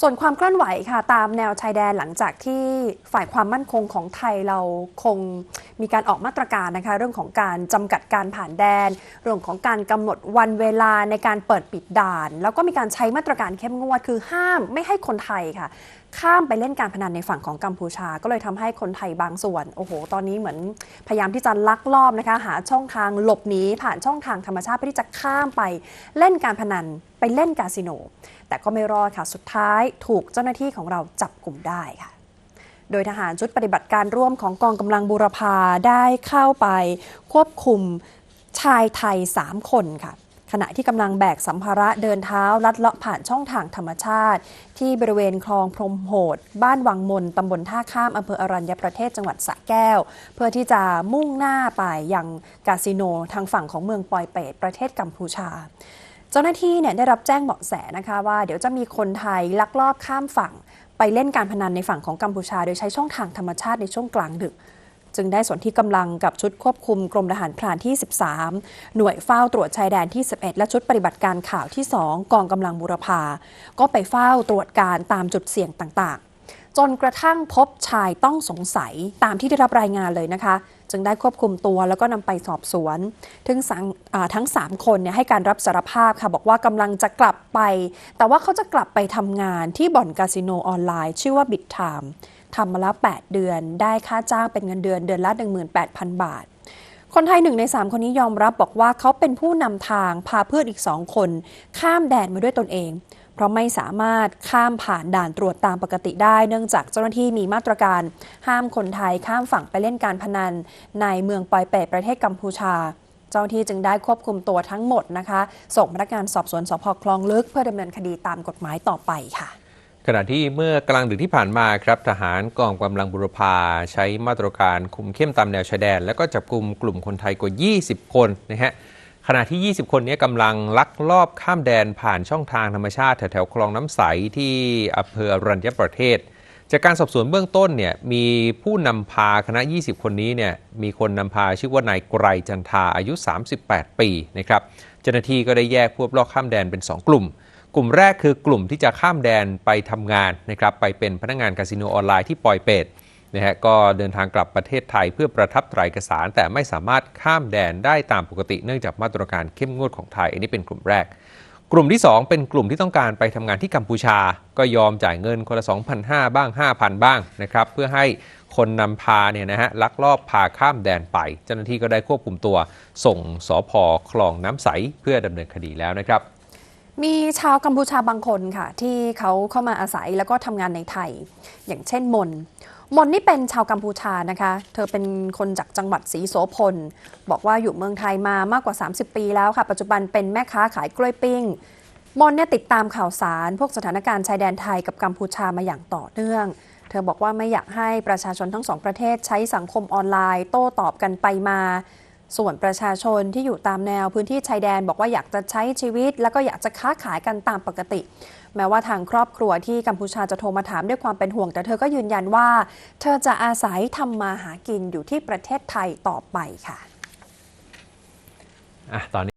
ส่วนความเคลื่อนไหวค่ะ ตามแนวชายแดนหลังจากที่ฝ่ายความมั่นคงของไทยเราคง มีการออกมาตรการนะคะเรื่องของการจำกัดการผ่านแดน เรื่องของการกำหนดวันเวลาในการเปิดปิดด่าน แล้วก็มีการใช้มาตรการเข้มงวด คือห้ามไม่ให้คนไทยค่ะ ข้ามไปเล่นการพนันในฝั่งของกัมพูชา ก็เลยทำให้คนไทยบางส่วนโอ้โห ตอนนี้เหมือนพยายามที่จะลักลอบนะคะ หาช่องทางหลบหนีผ่านช่องทางธรรมชาติเพื่อที่จะข้ามไปเล่นการพนันไปเล่นคาสิโน แต่ก็ไม่รอดค่ะสุดท้ายถูกเจ้าหน้าที่ของเราจับกลุ่มได้ค่ะ โดยทหารชุดปฏิบัติการร่วมของกองกำลังบูรพาได้เข้าไปควบคุมชายไทย 3 คนค่ะ ขณะที่กำลังแบกสัมภาระเดินเท้า ลัดเลาะผ่านช่องทางธรรมชาติ ที่บริเวณคลองพรมโหด บ้านวังมนตำบลท่าข้ามอำเภออรัญญประเทศจังหวัดสระแก้ว เพื่อที่จะมุ่งหน้าไปยังคาสิโนทางฝั่งของเมืองปอยเปตประเทศกัมพูชา เจ้าหน้าที่เนี่ยได้รับแจ้งเบาะแสนะคะว่าเดี๋ยวจะมีคนไทยลักลอบข้ามฝั่ง ไปเล่นการพนันในฝั่งของกัมพูชา โดยใช้ช่องทางธรรมชาติในช่วงกลางดึก จึงได้ส่วนที่กำลังกับชุดควบคุมกรมทหารพรานที่ 13 หน่วยเฝ้าตรวจชายแดนที่ 11 และชุดปฏิบัติการข่าวที่ 2 กองกำลังบุรพา ก็ไปเฝ้าตรวจการตามจุดเสี่ยงต่าง จนกระทั่งพบชายต้องสงสัยตามที่ได้รับรายงานเลยนะคะ จึงได้ควบคุมตัวแล้วก็นำไปสอบสวนถึงสาทั้ง 3 คนเนี่ยให้การรับสารภาพค่ะบอกว่ากำลังจะกลับไป แต่ว่าเขาจะกลับไปทำงานที่บ่อนคาสิโนออนไลน์ ชื่อว่าบิ t ไทม์ทำมาแล้ว 8 เดือน ได้ค่าจ้างเป็นเงินเดือนเดือนละ 18,000 บาทคนไทยหนึ่งใน 3 คนนี้ยอมรับบอกว่าเขาเป็นผู้นำทางพาเพื่อนอีกสองคน ข้ามแดนมาด้วยตนเอง ราะไม่สามารถข้ามผ่านด่านตรวจตามปกติได้ เนื่องจากเจ้าหน้าที่มีมาตรการ ห้ามคนไทยข้ามฝั่งไปเล่นการพนัน ในเมืองปอยเปตประเทศกัมพูชา เจ้าหน้าที่จึงได้ควบคุมตัวทั้งหมดนะคะ ส่งพนักงานสอบสวนสพคลองลึก เพื่อดำเนินคดีตามกฎหมายต่อไปค่ะขณะที่เมื่อกลางดึกที่ผ่านมาครับทหารกองกำลังบุรพาใช้มาตรการคุมเข้มตามแนวชายแดน แล้วก็จับกลุ่มกลุ่มคนไทยกว่า 20 คนนะฮะ ขณะที่ 20 คนนี้กำลังลักลอบข้ามแดนผ่านช่องทางธรรมชาติแถวๆคลองน้ำใสที่อำเภอรัญญประเทศ จากการสอบสวนเบื้องต้นเนี่ยมีผู้นำพาคณะ 20 คนนี้เนี่ยมีคนนำพาชื่อว่านายไกรจันทาอายุ 38 ปีนะครับเจ้าหน้าที่ก็ได้แยกพวกลอกข้ามแดนเป็น 2 กลุ่ม กลุ่มแรกคือกลุ่มที่จะข้ามแดนไปทำงานนะครับไปเป็นพนักงานคาสิโนออนไลน์ที่ปอยเปต นะฮะก็เดินทางกลับประเทศไทยเพื่อประทับไตรเอกสาร แต่ไม่สามารถข้ามแดนได้ตามปกติ เนื่องจากมาตรการเข้มงวดของไทย อันนี้เป็นกลุ่มแรก กลุ่มที่ 2 เป็นกลุ่มที่ต้องการไปทำงานที่กัมพูชา ก็ยอมจ่ายเงินคนละ 2,500 บ้าง 5,000 บ้างนะครับเพื่อให้คนนำพาเนี่ยนะฮะลักลอบพาข้ามแดนไป เจ้าหน้าที่ก็ได้ควบคุมตัว ส่งสอพอคลองน้ำใสเพื่อดำเนินคดีแล้วนะครับมีชาวกัมพูชาบางคนค่ะ ที่เขาเข้ามาอาศัยแล้วก็ทำงานในไทย อย่างเช่นมน มนนี่เป็นชาวกัมพูชานะคะ เธอเป็นคนจากจังหวัดศรีโสพล บอกว่าอยู่เมืองไทยมามากกว่า 30 ปีแล้วค่ะ ปัจจุบันเป็นแม่ค้าขายกล้วยปิ้ง มนเนี่ยติดตามข่าวสาร พวกสถานการณ์ชายแดนไทยกับกัมพูชามาอย่างต่อเนื่อง เธอบอกว่าไม่อยากให้ประชาชนทั้งสองประเทศใช้สังคมออนไลน์ โต้ตอบกันไปมา ส่วนประชาชนที่อยู่ตามแนวพื้นที่ชายแดนบอกว่าอยากจะใช้ชีวิต แล้วก็อยากจะค้าขายกันตามปกติ แม้ว่าทางครอบครัวที่กัมพูชาจะโทรมาถามด้วยความเป็นห่วง แต่เธอก็ยืนยันว่า เธอจะอาศัยทำมาหากินอยู่ที่ประเทศไทยต่อไปค่ะอะตอนนี้